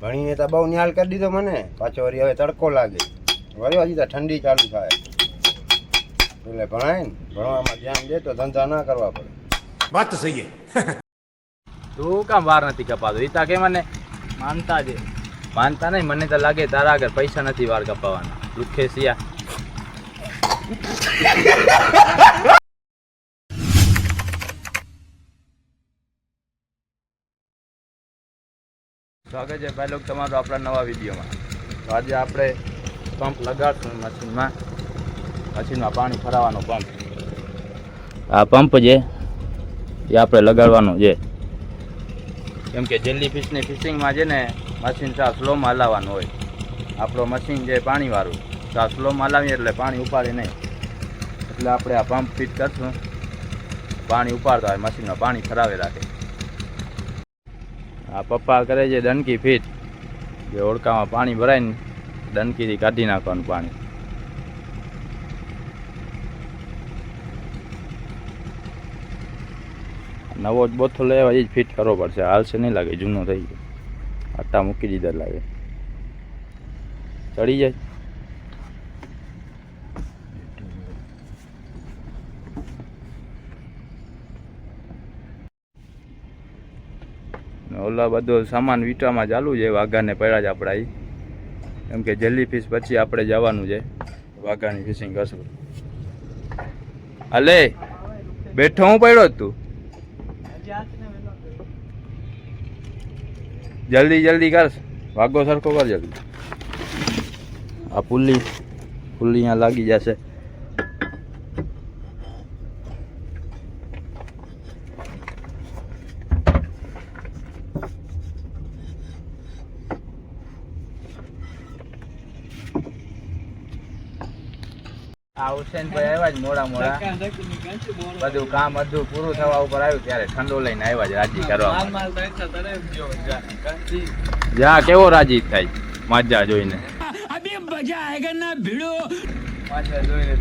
ભણીને તો બહુ નિહાલ કરી દીધો મને. પાછો વળી હવે તડકો લાગે. વળી હજી તો ઠંડી ચાલુ થાય. એટલે ભણાય ને. ભણવામાં ધ્યાન દે તો ધંધા ના કરવા પડે. વાત સહી તું કામ વાર નથી કપાતો. રીતા કે મને માનતા જે. માનતા નહીં મને તો લાગે તારા આગળ પૈસા નથી વાર કપાવાના. દુઃખે સિયા સ્વાગત છે ભાઈ લોકો તમારું આપણા નવા વિડીયોમાં. તો આજે આપણે પંપ લગાડશું મશીનમાં. મશીનમાં પાણી ફરાવવાનો પંપ આ પંપ છે એ આપણે લગાડવાનો છે. કેમ કે જેલી ફિશની ફિશિંગમાં છે ને મશીન સાવ સ્લોમાં હલાવવાનું હોય. આપણો મશીન જે પાણીવાળું આ સ્લોમાં હલાવીએ એટલે પાણી ઉપાડે નહીં. એટલે આપણે આ પંપ ફિટ કરશું. પાણી ઉપાડતા હોય મશીનમાં પાણી ફરાવે રાખે. આ પપ્પા કરે છે દનકી ફિટ. જે ઓળકામાં પાણી ભરાઈને ડંકીથી કાઢી નાખવાનું પાણી. નવો જ બોથો લેવા એ જ ફિટ કરવો પડશે. હાલશે નહીં લાગે, જૂનો થઈ ગયો. આટા મૂકી દીધા લાગે. ચડી જાય. ઓલા બધો સામાન વીટામાં ચાલુ છે, વાઘાને પડ્યા છે આપણા ઈ. કેમ કે જેલી ફિશ પછી આપણે જવાનું છે, વાઘાની ફિશિંગ કરશું અલે બેઠો હું પડ્યો જ તું. જલ્દી જલ્દી કર, વાઘો સરખો કર જલ્દી. આ પુલ્લી પુલ્લી અહીંયા લાગી જશે. આ હુસેનભાઈ આવ્યા જ મોડા મોડા. બધું કામ બધું પૂરું થવા ઉપર આવ્યું ત્યારે ઠંડો લઈને આવ્યા જ રાજી કરવા જા કેવો રાજી થાય? મજા જોઈને.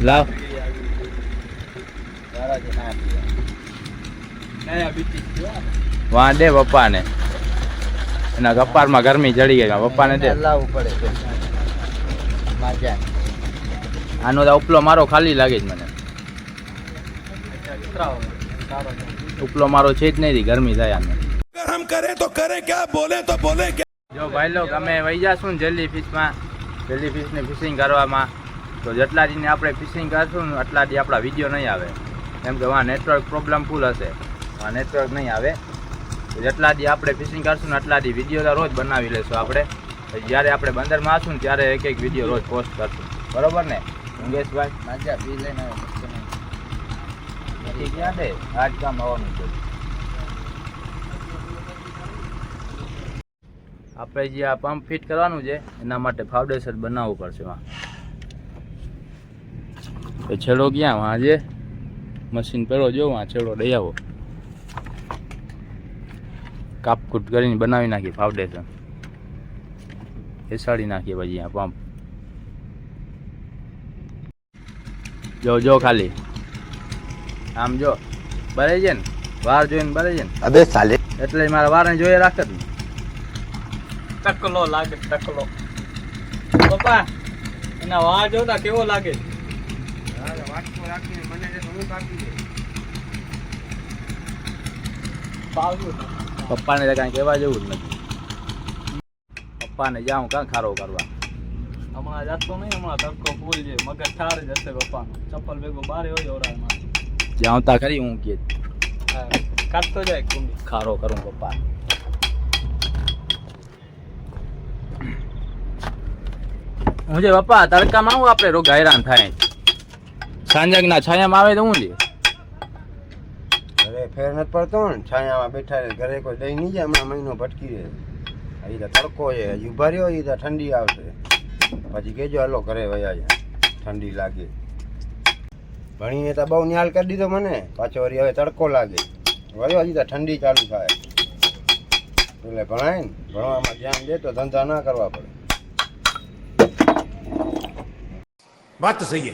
લાવ. વાં દે પપ્પાને. એના કપારમાં ગરમી ચડી ગઈ પપ્પાને દે. લાવવું પડે માજા. આનો તો ઉપલો મારો ખાલી લાગે જ મને. ઉપલો મારો છે જ નહીં ગરમી થાય આને. ગરમ કરે તો કરે ક્યાં બોલે તો બોલે જો ભાઈ લોક અમે વહી જાશું જેલી ફિશમાં જેલી ફિશની ફિશિંગ કરવામાં. તો જેટલા દીને આપણે ફિશિંગ કરશું ને એટલા દી આપણા વીડિયો નહીં આવે. કેમ કે વાં નેટવર્ક પ્રોબ્લેમ ફૂલ હશે. વાં નેટવર્ક નહીં આવે. તો જેટલા દી આપણે ફિશિંગ કરશું ને એટલા દી વીડિયો રોજ બનાવી લેશું આપણે. જ્યારે આપણે બંદરમાં આવશું ને ત્યારે એક એક વીડિયો રોજ પોસ્ટ કરશું. બરાબર ને? માજા લઈને નથી ક્યાં દે આજ કામ આવવાનું છે. આપણે જે આ પંપ ફિટ કરવાનું છે એના માટે ફાઉન્ડેશન બનાવવું પડશે વાં છેડો ક્યાં? વાં જે મશીન પેલો જો વાં છેડો લઈ આવો. કાપકૂટ કરીને બનાવી નાખીએ ફાઉન્ડેશન બેસાડી નાખીએ પછી આ પંપ જો જો ખાલી. આમ જો. બરે છે ને? વાર જોઈને બરે છે ને? અબે સાલે. એટલે મારા વારને જોઈએ રાખે ને. ટકલો લાગે ટકલો. પપ્પા એના વાર જોતા કેવો લાગે? વાટકો રાખીને મને દે તો હું કાપી દે પાવ્યું પપ્પાને કાંઈ કહેવા જેવું જ નથી. પપ્પાને જાઉં કાં ખારો કરવા? હમણાં જતો નહીં હમણાં તડકો ફૂલ છે. મગજ ઠાર જ હશે પપ્પાનો. ચપ્પલ ભેગો બારે હોય ઓરામાં જ્યાં તા ખરી હું કે. કાઢતો જાય કુંડી. ખારો કરું પપ્પા. હું જે પપ્પા તડકામાં આવું આપણે? રોગ હેરાન થાય. સાંજકના છાયામાં આવે તો હું લે? ઘરે ફેર નથી પડતો ને. છાયામાં બેઠા રહે. ઘરે કોઈ દઈ નહીં જાય. હમણાં મહિનો ભટકી રહે. અહીં તો તડકો છે. હજી ઊભા રહ્યો એ તો ઠંડી આવશે. પછી કેજો હાલો કરે વયા જાય. ઠંડી લાગે. ભણીને તો બહુ નિહાલ કરી દીધો મને. પાછો વળી હવે તડકો લાગે. વળ્યો હજી તો ઠંડી ચાલુ થાય. એટલે ભણાય ને. ભણવામાં ધ્યાન દે તો ધંધા ના કરવા પડે. વાત સહી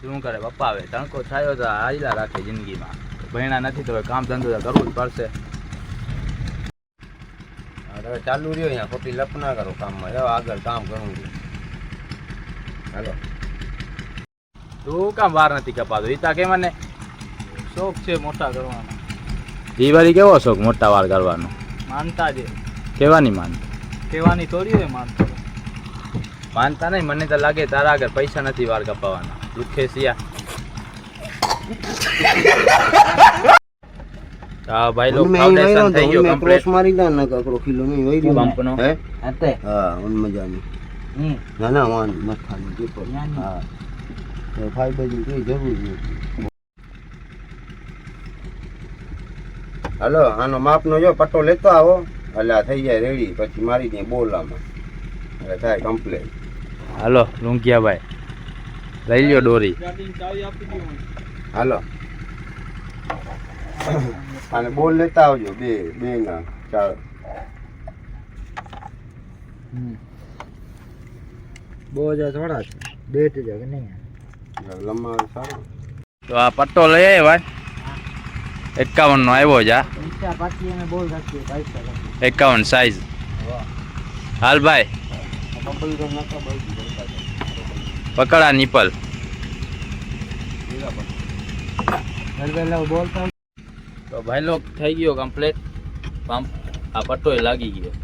શું કરે પપ્પા હવે? તણકો થયો તો હાજલા રાખે જિંદગીમાં. ભણ્યા નથી તો કામ ધંધો તો કરવું જ પડશે. હવે ચાલુ રહ્યો અહીંયા ખોટી લપ ના કરો કામમાં. હવે આગળ કામ કરવું છે. હાલો. તું કામ વાર નથી કપાતો. ઈ તા કે મને શોખ છે મોટા કરવાનો. એ વારી કેવો શોખ મોટા વાર કરવાનો? માનતા છે. કેવાની માનતા? કહેવાની થોડી હોય માનતો. માનતા નહીં મને તો લાગે તારા આગળ પૈસા નથી વાર કપાવાના. દુઃખે સિયા હા ભાઈ લોકો ફાઉન્ડેશન થઈ ગયો કમ્પ્લીટ મારી દા ને કકરો કિલો મેં વહી ગયો પંપનો? હે? હા ઉન મજાની. ના ના વાન મથાની પર હા. તો ફાઈબરની કઈ જરૂર નથી. હાલો આનો માપનો જો પટ્ટો લેતો આવો. એટલે આ થઈ જાય રેડી. પછી મારી દે બોલામાં. એટલે થાય કમ્પ્લેટ હાલો લુંકિયાભાઈ લઈ લ્યો દોરી. હાલો. અને બોલ લેતા આવજો બે બે ના ચાલો બહુ હજાર થોડા છે. ડેટ હજાર કે નહીં? લંબા સારો. તો આ પટ્ટો લઈ આવ્યા ભાઈ. એકાવન નો આવ્યો જા. એકાવન સાઈઝ હાલ ભાઈ. પકડા નિપલ. બોલતા તો ભાઈ લોક થઈ ગયો કમ્પ્લેટ પંપ આ પટ્ટો લાગી ગયો.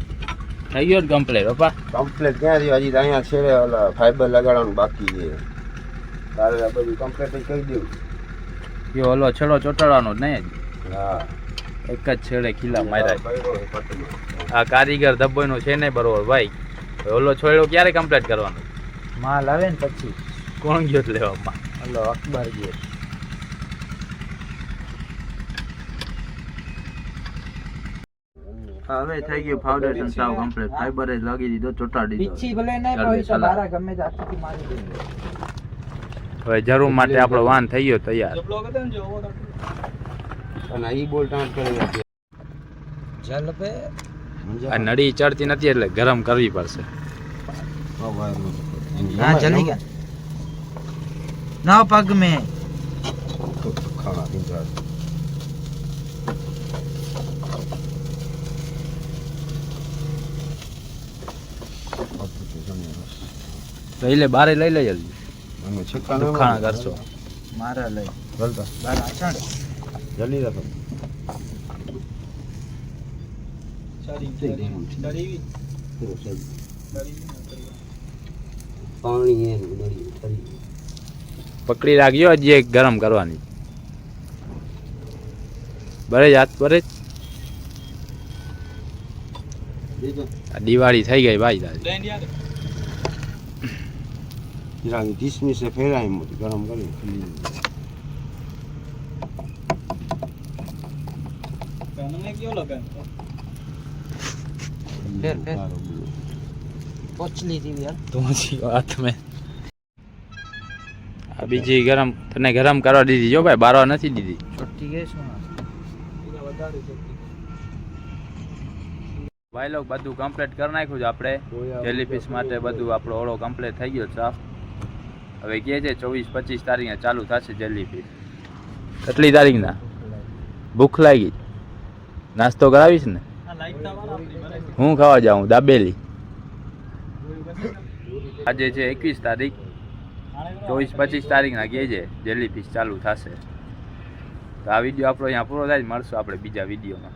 થઈ ગયો જ કમ્પ્લીટ પપ્પા કમ્પ્લેટ ક્યાં રહ્યો હજી અહીંયા છેડે ઓલા ફાઈબર લગાડવાનું બાકી છે. તારે આ બધું કમ્પ્લેટ જ કહી દેવું. કે ઓલો છેડો ચોટાડવાનો જ નહીં હા. એક જ છેડે ખીલા માર્યા. આ કારીગર ધબ્બોયનો છે નહીં બરોબર ભાઈ. ઓલો છોડ્યો ક્યારે કમ્પ્લીટ કરવાનો? માલ આવે ને પછી. કોણ ગયો જ લેવામાં ઓલો અકબર ગયો. હવે થઈ ગયું ફાઉન્ડેશન સાવ કમ્પ્લીટ ફાઈબર જ લાગી દીધો ચોટાડી પીછી ભલે ના ચાલ તો. બારા ગમે તે આખી મારી દે. હવે જરૂર માટે આપણો વાન થઈ ગયો તૈયાર. જબલો હતો ને જો અને ઈ બોલ ટાંટ કરી નાખી. જલ પે આ નળી ચડતી નથી એટલે ગરમ કરવી પડશે. ના ચાલી ગયા. ના પગ મેં. ખાવા લઈ લે બારે લઈ લે જલ્દી અમે છક્કા દુખાણા કરશો. મારા લઈ. બોલતો. બાર આછાડ જલ્દી રાખો. ચાલી થઈ હજી એક ગરમ કરવાની. થઈ જાત બરે. દિવાળી થઈ ગઈ ભાઈ ગયું. લઈને યાર. જરાક ડીસમીસે ફેરાય એમ ગરમ કરી ખુલ્લી દીધું. પેનને કયો લગાવ્યો? ફેર, ફેર. સારું બોલો. પોચલી થી યાર તુમસી વાત મેં આ બીજી ગરમ તને ગરમ કરવા દીધી જો ભાઈ બારવા નથી દીધી છોટી ગઈ શું. ભાઈ લોક બધું કમ્પ્લીટ કરી નાખ્યું છે આપણે જેલીફિશ માટે બધું આપણો ઓળો કમ્પ્લીટ થઈ ગયો છે સાફ હવે કહે છે ચોવીસ પચીસ તારીખે ચાલુ થશે જલેબી કેટલી તારીખના? ભૂખ લાગી. નાસ્તો કરાવીશ ને. હું ખાવા જાઉં? દાબેલી. આજે છે એકવીસ તારીખ. ચોવીસ પચીસ તારીખના કહે છે જલેબી ચાલુ થશે. તો આ વીડિયો આપણો અહીંયા પૂરો થાય મળશું આપણે બીજા વિડીયોમાં.